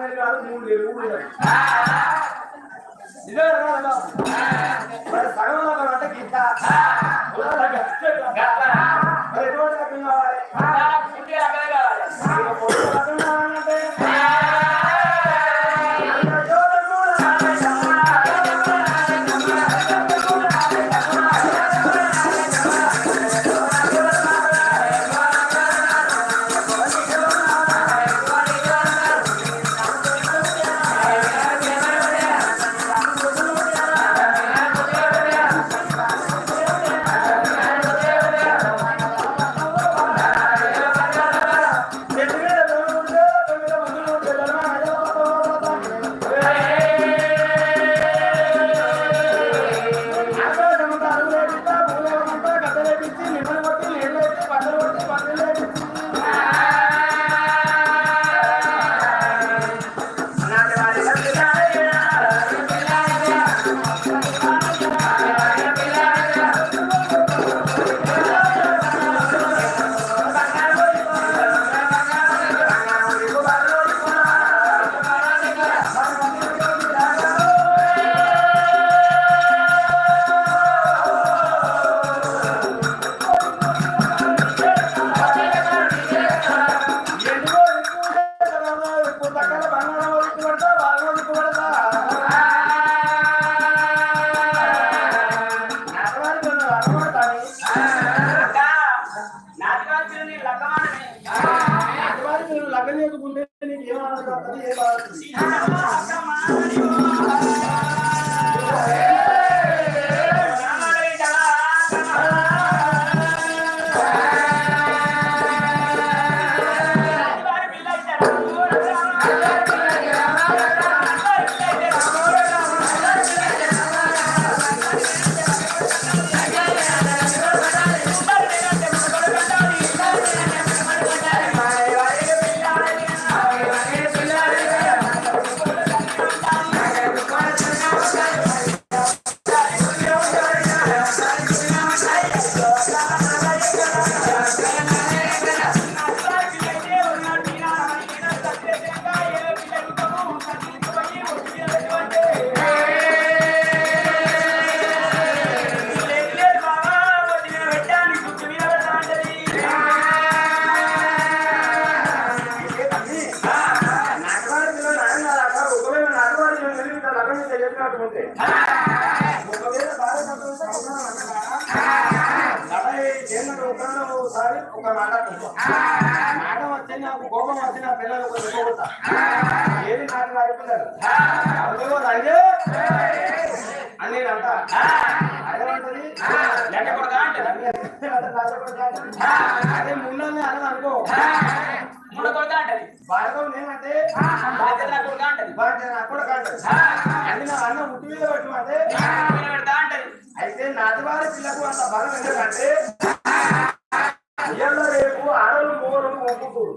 ఆరు కాదు మూడు నెలలు కూడా లేదు. నిజమే సగంలో మరి సగం నాటవారికి నీకు ఏం ఆనందం వస్తుంది, బాధ ఒకవేళ ఒకనాడు ఒకసారి ఒక. మాట వచ్చి నాకు కోపం వచ్చి నా పిల్లలు కొడతా. ఏది వారి పిల్లలు అదిగో రంగే. అని నేను అంటా. అదేమంటది అదే ముందని అని అనుకో. భారతం నేనంటే బాధ్యత నా కూడా కాదు అది నా అన్న ముట్టి మీద పెట్టమంటే అయితే నాటివారి పిల్లకు అంత బలం ఎందుకంటే? ఇయ్యాల రేపు ఆడలు మూడు ఒప్పుకోరు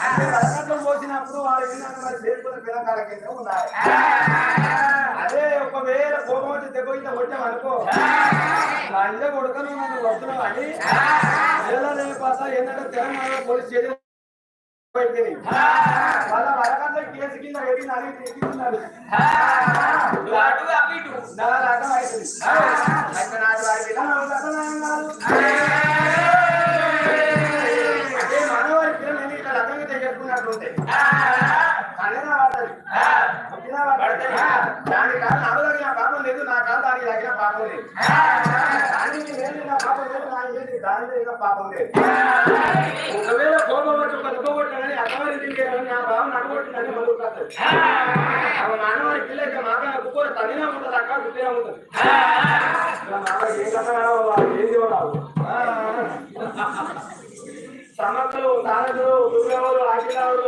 అంటే వరకట్నం పోసినప్పుడు వాళ్ళు విన్నాక మరి చేసుకున్న పిల్లకాల కింద ఉన్నారు అదే ఒకవేళ కోపం వచ్చి దెబ్బ ఇంత కొట్టాం అనుకో లంజ కొడుకను నన్ను వస్తున్నావు అని అసలు ఏంటంటే తెలంగాణ పోలీస్ స్టేషన్ అయిపోయింది. వాళ్ళ వరకట్నం కేసు కింద పెట్టి నలిగి తెచ్చుకున్నారు నా రకం అవుతుంది అయితే నాటి వారి దాని కాదు నాకు పాపం లేదు నా కాదు దానికి తగిన పాపం లేదు. దానికి లేదు నా పాపం లేదు నా ఏది దాని దగ్గర పాపం లేదు. ఒకవేళ కోపం వచ్చి ఒక దెబ్బ కొట్టాలని అమ్మవారి నా భావం నడగొట్టిందని మొదలు కాదు అవి నాన్నవారి పిల్లకి మాగా కుక్కలు తగిన ఉంటుంది అక్క గుట్టిగా ఉంటుంది. ఇలా మాకు కథ ఏం చూడాలి దుర్గవులు